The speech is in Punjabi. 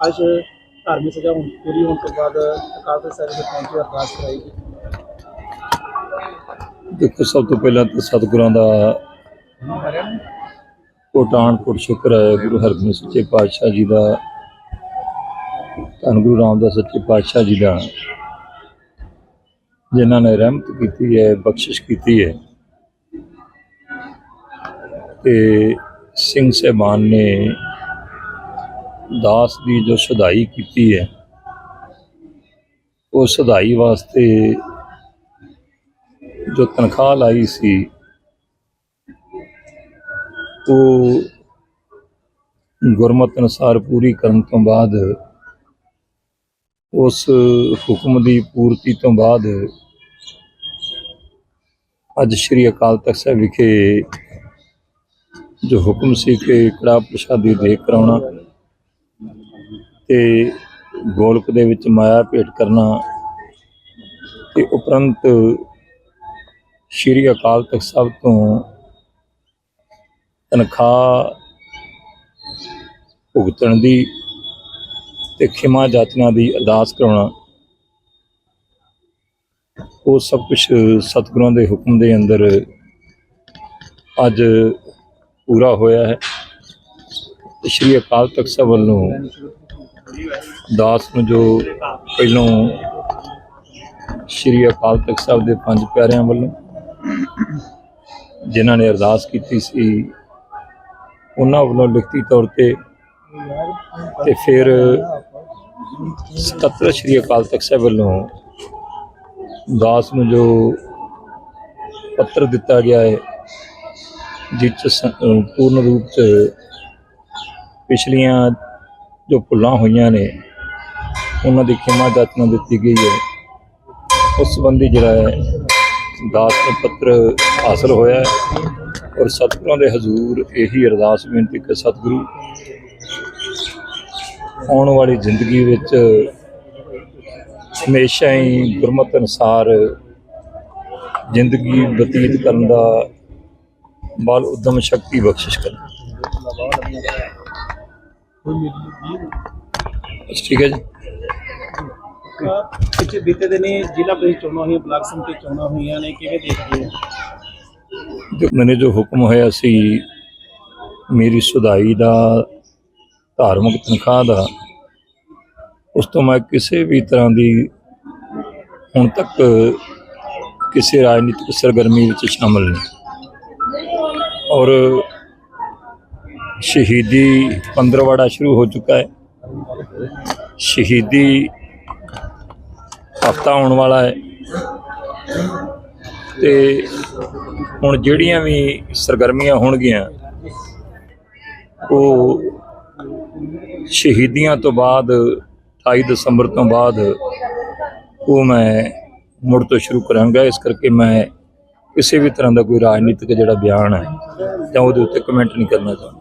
ਅੱਜ ਧਾਰਮਿਕ ਸਜ਼ਾ ਹੁਣ ਪੂਰੀ ਹੋਣ ਤੋਂ ਬਾਅਦ ਅਕਾਲ ਤਖਤ ਸਾਹਿਬ ਦੇ ਪਹੁੰਚੇ ਅਰਦਾਸ ਕਰਾਈ ਗਈ। ਦੇਖੋ, ਸਭ ਤੋਂ ਪਹਿਲਾਂ ਤਾਂ ਸਤਿਗੁਰਾਂ ਦਾ ਕੋਟਾਨ ਕੋਟ ਸ਼ੁਕਰ ਹੈ, ਗੁਰੂ ਹਰਗੋਬਿੰਦ ਸੱਚੇ ਪਾਤਸ਼ਾਹ ਜੀ ਦਾ, ਧੰਨ ਗੁਰੂ ਰਾਮਦਾਸ ਸੱਚੇ ਪਾਤਸ਼ਾਹ ਜੀ ਦਾ, ਜਿਨ੍ਹਾਂ ਨੇ ਰਹਿਮਤ ਕੀਤੀ ਹੈ, ਬਖਸ਼ਿਸ਼ ਕੀਤੀ ਹੈ। ਤੇ ਸਿੰਘ ਸਹਿਬਾਨ ਨੇ ਦਾਸ ਦੀ ਜੋ ਸ਼ਦਾਈ ਕੀਤੀ ਹੈ, ਉਹ ਸੁਧਾਈ ਵਾਸਤੇ ਜੋ ਤਨਖਾਹ ਲਾਈ ਸੀ, ਉਹ ਗੁਰਮਤ ਅਨੁਸਾਰ ਪੂਰੀ ਕਰਨ ਤੋਂ ਬਾਅਦ, ਉਸ ਹੁਕਮ ਦੀ ਪੂਰਤੀ ਤੋਂ ਬਾਅਦ, ਅੱਜ ਸ੍ਰੀ ਅਕਾਲ ਤਖਤ ਸਾਹਿਬ ਵਿਖੇ ਜੋ ਹੁਕਮ ਸੀ ਕਿ ਕੜਾ ਪ੍ਰਸ਼ਾਦੀ ਦੇ ਕਰਾਉਣਾ ਤੇ ਗੋਲਕ ਦੇ ਵਿੱਚ ਮਾਇਆ ਭੇਟ ਕਰਨਾ ਤੇ ਉਪਰੰਤ ਸ਼੍ਰੀ ਅਕਾਲ ਤਖਤ ਸਾਹਿਬ ਤੋਂ ਤਨਖਾਹ ਭੁਗਤਣ ਦੀ ਤੇ ਖਿਮਾ ਜਾਚਨਾ ਦੀ ਅਰਦਾਸ ਕਰਾਉਣਾ, ਉਹ ਸਭ ਕੁਝ ਸਤਿਗੁਰਾਂ ਦੇ ਹੁਕਮ ਦੇ ਅੰਦਰ ਅੱਜ ਪੂਰਾ ਹੋਇਆ ਹੈ। ਸ਼੍ਰੀ ਅਕਾਲ ਤਖਤ ਸਾਹਿਬ ਵੱਲੋਂ ਦਾਸ ਨੂੰ ਜੋ ਪਹਿਲੋਂ ਸ਼੍ਰੀ ਅਕਾਲ ਤਖਤ ਸਾਹਿਬ ਦੇ ਪੰਜ ਪਿਆਰਿਆਂ ਵੱਲੋਂ ਜਿਨ੍ਹਾਂ ਨੇ ਅਰਦਾਸ ਕੀਤੀ ਸੀ, ਉਹਨਾਂ ਵੱਲੋਂ ਲਿਖਤੀ ਤੌਰ ਤੇ ਤੇ ਫਿਰ ਸਕੱਤਰ ਸ਼੍ਰੀ ਅਕਾਲ ਤਖਤ ਸਾਹਿਬ ਵੱਲੋਂ ਦਾਸ ਨੂੰ ਜੋ ਪੱਤਰ ਦਿੱਤਾ ਗਿਆ ਹੈ, ਜਿਸ 'ਚ ਪੂਰਨ ਰੂਪ ਚ ਪਿਛਲੀਆਂ ਜੋ ਭੁੱਲਾਂ ਹੋਈਆਂ ਨੇ, ਉਹਨਾਂ ਦੀ ਖਿਮਾ ਜਾਚਨਾ ਦਿੱਤੀ ਗਈ ਹੈ। ਉਸ ਸੰਬੰਧੀ ਜਿਹੜਾ ਹੈ, ਦਾਸ ਪੱਤਰ ਹਾਸਲ ਹੋਇਆ ਹੈ ਔਰ ਸਤਿਗੁਰਾਂ ਦੇ ਹਜ਼ੂਰ ਇਹੀ ਅਰਦਾਸ ਬੇਨਤੀ ਕਿ ਸਤਿਗੁਰੂ, ਆਉਣ ਵਾਲੀ ਜ਼ਿੰਦਗੀ ਵਿੱਚ ਹਮੇਸ਼ਾ ਹੀ ਗੁਰਮਤਿ ਅਨੁਸਾਰ ਜ਼ਿੰਦਗੀ ਬਤੀਤ ਕਰਨ ਦਾ ਬਲ ਉਦਮ ਸ਼ਕਤੀ ਬਖਸ਼ਿਸ਼ ਕਰਨ। ਠੀਕ ਹੈ ਜੀ। ਪਿਛੇ ਬੀਤੇ ਦਿਨੀ ਜ਼ਿਲ੍ਹਾ ਪ੍ਰੀਸ਼ਦ ਚੋਣਾਂ ਹੋਈਆਂ ਬਲਾਕ ਸੰਮਤੀ ਚੋਣਾਂ ਹੋਈਆਂ ਨੇ ਕਿਵੇਂ ਦੇਖਦੇ ਹੋ? ਜੋ ਮੈਨੂੰ ਜੋ ਹੁਕਮ ਹੋਇਆ ਸੀ ਮੇਰੀ ਸੁਧਾਈ ਦਾ ਧਾਰਮਿਕ ਤਨਖਾਹ ਦਾ ਉਸ ਤੋਂ ਮੈਂ ਕਿਸੇ ਵੀ ਤਰ੍ਹਾਂ ਦੀ ਹੁਣ ਤੱਕ ਕਿਸੇ ਰਾਜਨੀਤਿਕ ਸਰਗਰਮੀ ਵਿੱਚ ਸ਼ਾਮਲ ਨਹੀਂ। ਔਰ ਸ਼ਹੀਦੀ ਪੰਦਰਵਾੜਾ ਸ਼ੁਰੂ ਹੋ ਚੁੱਕਾ ਹੈ। ਸ਼ਹੀਦੀ ਹਫਤਾ ਆਉਣ ਵਾਲਾ ਹੈ। ਤੇ ਹੁਣ ਜਿਹੜੀਆਂ ਵੀ ਸਰਗਰਮੀਆਂ ਹੋਣਗੀਆਂ, ਉਹ ਸ਼ਹੀਦੀਆਂ ਤੋਂ ਬਾਅਦ 28 ਦਸੰਬਰ ਤੋਂ ਬਾਅਦ ਉਹ ਮੈਂ ਮੁੜ ਤੋਂ ਸ਼ੁਰੂ ਕਰਾਂਗਾ। ਇਸ ਕਰਕੇ ਮੈਂ ਕਿਸੇ ਵੀ ਤਰ੍ਹਾਂ ਦਾ ਕੋਈ ਰਾਜਨੀਤਿਕ ਜਿਹੜਾ ਬਿਆਨ ਹੈ, ਜਾਂ ਉਹਦੇ ਉੱਤੇ ਕਮੈਂਟ ਨਹੀਂ ਕਰਨਾ ਚਾਹੁੰਦਾ।